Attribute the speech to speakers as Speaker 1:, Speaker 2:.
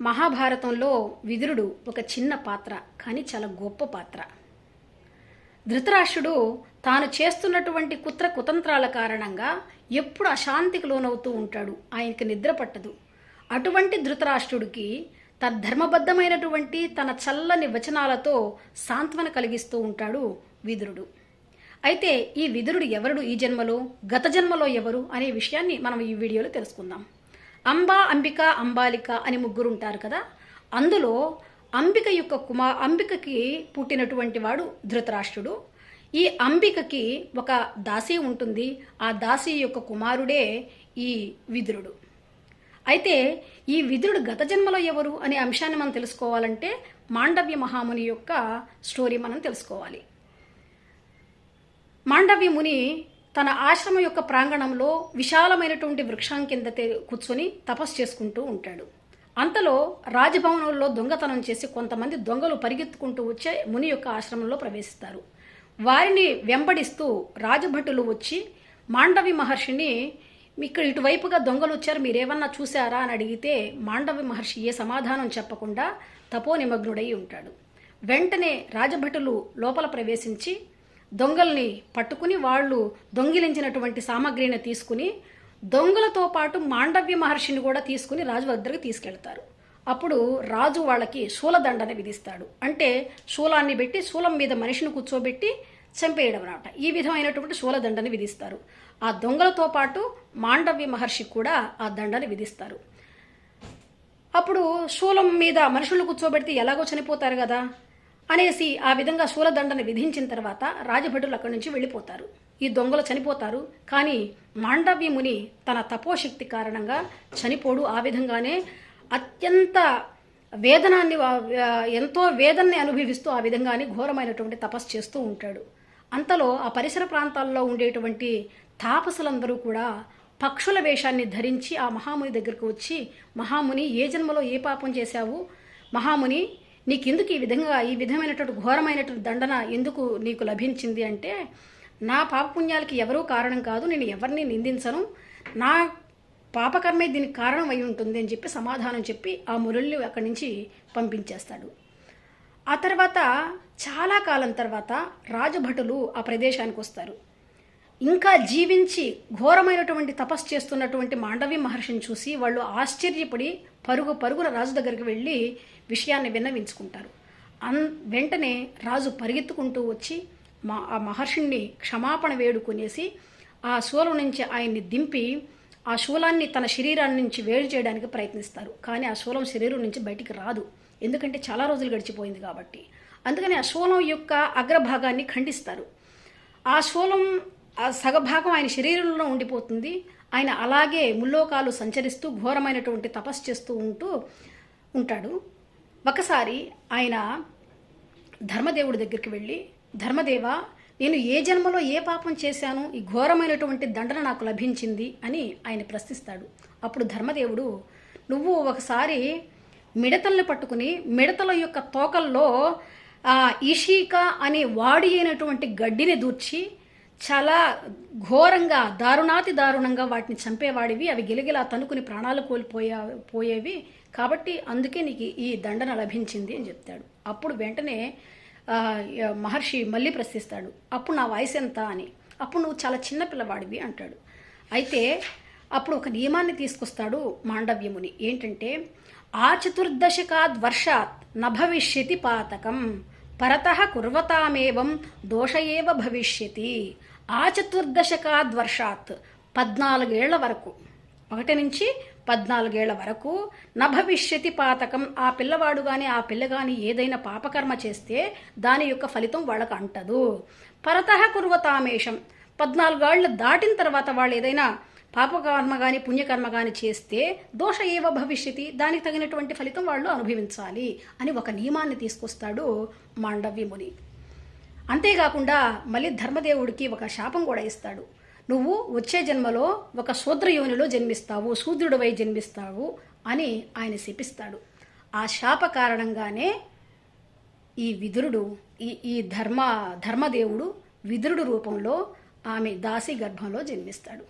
Speaker 1: మహాభారతంలో విదురుడు ఒక చిన్న పాత్ర కానీ చాలా గొప్ప పాత్ర. ధృతరాష్ట్రుడు తాను చేస్తున్నటువంటి కుత్ర కుతంత్రాల కారణంగా ఎప్పుడు అశాంతికి లోనవుతూ ఉంటాడు ఆయనకి నిద్ర పట్టదు. అటువంటి ధృతరాష్ట్రుడికి తద్ధర్మబద్ధమైనటువంటి తన చల్లని వచనాలతో సాంత్వన కలిగిస్తూ ఉంటాడు విదురుడు. అయితే ఈ విదురుడు ఎవరుడు? ఈ జన్మలో? గత జన్మలో ఎవరు? అనే విషయాన్ని మనం ఈ వీడియోలో తెలుసుకుందాం. అంబా అంబిక అంబాలిక అని ముగ్గురు ఉంటారు కదా? అందులో అంబిక యొక్క కుమార్ అంబికకి పుట్టినటువంటి వాడు ధృతరాష్ట్రుడు. ఈ అంబికకి ఒక దాసి ఉంటుంది. ఆ దాసి యొక్క కుమారుడే ఈ విదురుడు. అయితే ఈ విదురుడు గత జన్మలో ఎవరు అనే అంశాన్ని మనం తెలుసుకోవాలంటే మాండవ్య మహాముని యొక్క స్టోరీ మనం తెలుసుకోవాలి. మాండవ్య ముని తన ఆశ్రమం యొక్క ప్రాంగణంలో విశాలమైనటువంటి వృక్షం కింద తే- కూర్చొని తపస్సు చేసుకుంటూ ఉంటాడు. అంతలో రాజభవనంలో దొంగతనం చేసి కొంతమంది దొంగలు పరిగెత్తుకుంటూ వచ్చే ముని యొక్క ఆశ్రమంలో ప్రవేశిస్తారు. వారిని వెంబడిస్తూ రాజభటులు వచ్చి మాండవి మహర్షిని ఇక్కడ ఇటువైపుగా దొంగలు వచ్చారు మీరేమన్నా చూశారా? అని అడిగితే మాండవి మహర్షి ఏ సమాధానం చెప్పకుండా తపో నిమగ్నుడై ఉంటాడు. వెంటనే రాజభటులు లోపల ప్రవేశించి దొంగల్ని పట్టుకుని వాళ్ళు దొంగిలించినటువంటి సామాగ్రిని తీసుకుని దొంగలతో పాటు మాండవ్య మహర్షిని కూడా తీసుకుని రాజు వద్దకు తీసుకెళ్తారు. అప్పుడు రాజు వాళ్ళకి శూలదండని విధిస్తాడు. అంటే శూలాన్ని పెట్టి శూలం మీద మనిషిని కూర్చోబెట్టి చంపేయడం అనమాట ఈ విధమైనటువంటి శూలదండని విధిస్తారు. ఆ దొంగలతో పాటు మాండవ్య మహర్షి కూడా ఆ దండని విధిస్తారు. అప్పుడు శూలం మీద మనుషులు కూర్చోబెడితే ఎలాగో చనిపోతారు కదా? అనేసి ఆ విధంగా శూలదండను విధించిన తర్వాత రాజభటులు అక్కడి నుంచి వెళ్ళిపోతారు. ఈ దొంగలు చనిపోతారు. కానీ మాండవ్య ముని తన తపోశక్తి కారణంగా చనిపోడు. ఆ విధంగానే అత్యంత వేదనాన్ని ఎంతో వేదనని అనుభవిస్తూ ఆ విధంగానే ఘోరమైనటువంటి తపస్సు చేస్తూ ఉంటాడు. అంతలో ఆ పరిసర ప్రాంతాల్లో ఉండేటువంటి తాపసులందరూ కూడా పక్షుల వేషాన్ని ధరించి ఆ మహాముని దగ్గరకు వచ్చి మహాముని ఏ జన్మలో ఏ పాపం చేశావు? మహాముని నీకెందుకు ఈ విధంగా ఈ విధమైనటువంటి ఘోరమైనటువంటి దండన ఎందుకు నీకు లభించింది అంటే నా పాపపుణ్యాలకి ఎవరూ కారణం కాదు నేను ఎవరిని నిందించను. నా పాపకర్మే దీనికి కారణం అయి ఉంటుంది అని చెప్పి సమాధానం చెప్పి ఆ మురళి అక్కడి నుంచి పంపించేస్తాడు. ఆ తర్వాత చాలా కాలం తర్వాత రాజభటులు ఆ ప్రదేశానికి వస్తారు. ఇంకా జీవించి ఘోరమైనటువంటి తపస్సు చేస్తున్నటువంటి మాండవి మహర్షిని చూసి వాళ్ళు ఆశ్చర్యపడి పరుగు పరుగున రాజు దగ్గరికి వెళ్ళి విషయాన్ని విన్నవించుకుంటారు. అన్ వెంటనే రాజు పరిగెత్తుకుంటూ వచ్చి మా ఆ మహర్షిని క్షమాపణ వేడుకునేసి ఆ శూలం నుంచి ఆయన్ని దింపి ఆ శూలాన్ని తన శరీరాన్ని నుంచి వేరు చేయడానికి ప్రయత్నిస్తారు. కానీ ఆ శూలం శరీరం నుంచి బయటికి రాదు. ఎందుకంటే చాలా రోజులు గడిచిపోయింది కాబట్టి. అందుకని ఆ శూలం యొక్క అగ్రభాగాన్ని ఖండిస్తారు. ఆ శూలం ఆ సగభాగం ఆయన శరీరంలో ఉండిపోతుంది. ఆయన అలాగే ముల్లోకాలు సంచరిస్తూ ఘోరమైనటువంటి తపస్సు చేస్తూ ఉంటూ ఉంటాడు. ఒకసారి ఆయన ధర్మదేవుడి దగ్గరికి వెళ్ళి ధర్మదేవ నేను ఏ జన్మలో ఏ పాపం చేశాను? ఈ ఘోరమైనటువంటి దండన నాకు లభించింది అని ఆయన ప్రశ్నిస్తాడు. అప్పుడు ధర్మదేవుడు నువ్వు ఒకసారి మిడతల్ని పట్టుకుని మిడతల యొక్క తోకల్లో ఈషిక అనే వాడి అయినటువంటి గడ్డిని దూర్చి చాలా ఘోరంగా దారుణాతి దారుణంగా వాటిని చంపేవాడివి. అవి గిలగిలా తనుకుని ప్రాణాలు కోల్పోయా పోయేవి. కాబట్టి అందుకే నీకు ఈ దండన లభించింది అని చెప్తాడు. అప్పుడు వెంటనే మహర్షి మళ్ళీ ప్రశ్నిస్తాడు అప్పుడు నా వయసు ఎంత అని? అప్పుడు నువ్వు చాలా చిన్న పిల్లవాడివి అంటాడు. అయితే అప్పుడు ఒక నియమాన్ని తీసుకొస్తాడు మాండవ్యముని. ఏంటంటే ఆ చతుర్దశకాద్ వర్షాత్ న భవిష్యతి పాతకం పరత కుర్వతామేవం దోష ఏవ భవిష్యతి ఆ చతుర్దశకాద్ వర్షాత్ పద్నాలుగేళ్ళ వరకు. ఒకటి నుంచి పద్నాలుగేళ్ళ వరకు న భవిష్యతి పాతకం. ఆ పిల్లవాడు కానీ ఆ పిల్ల కానీ ఏదైనా పాపకర్మ చేస్తే దాని యొక్క ఫలితం వాళ్ళకు అంటదు. పరత కుర్వతామేషం. పద్నాలుగేళ్ళు దాటిన తర్వాత వాళ్ళు ఏదైనా పాపకర్మ కానీ పుణ్యకర్మ కానీ చేస్తే దోష ఏవ భవిష్యతి? దానికి తగినటువంటి ఫలితం వాళ్ళు అనుభవించాలి అని ఒక నియమాన్ని తీసుకొస్తాడు మాండవ్యముని. అంతేకాకుండా మళ్ళీ ధర్మదేవుడికి ఒక శాపం కూడా ఇస్తాడు. నువ్వు వచ్చే జన్మలో ఒక శూద్ర యోనిలో జన్మిస్తావు శూద్రుడివై జన్మిస్తావు అని ఆయన శపిస్తాడు. ఆ శాప కారణంగానే ఈ విదురుడు ఈ ఈ ధర్మ ధర్మదేవుడు విదురుడు రూపంలో ఆమె దాసి గర్భంలో జన్మిస్తాడు.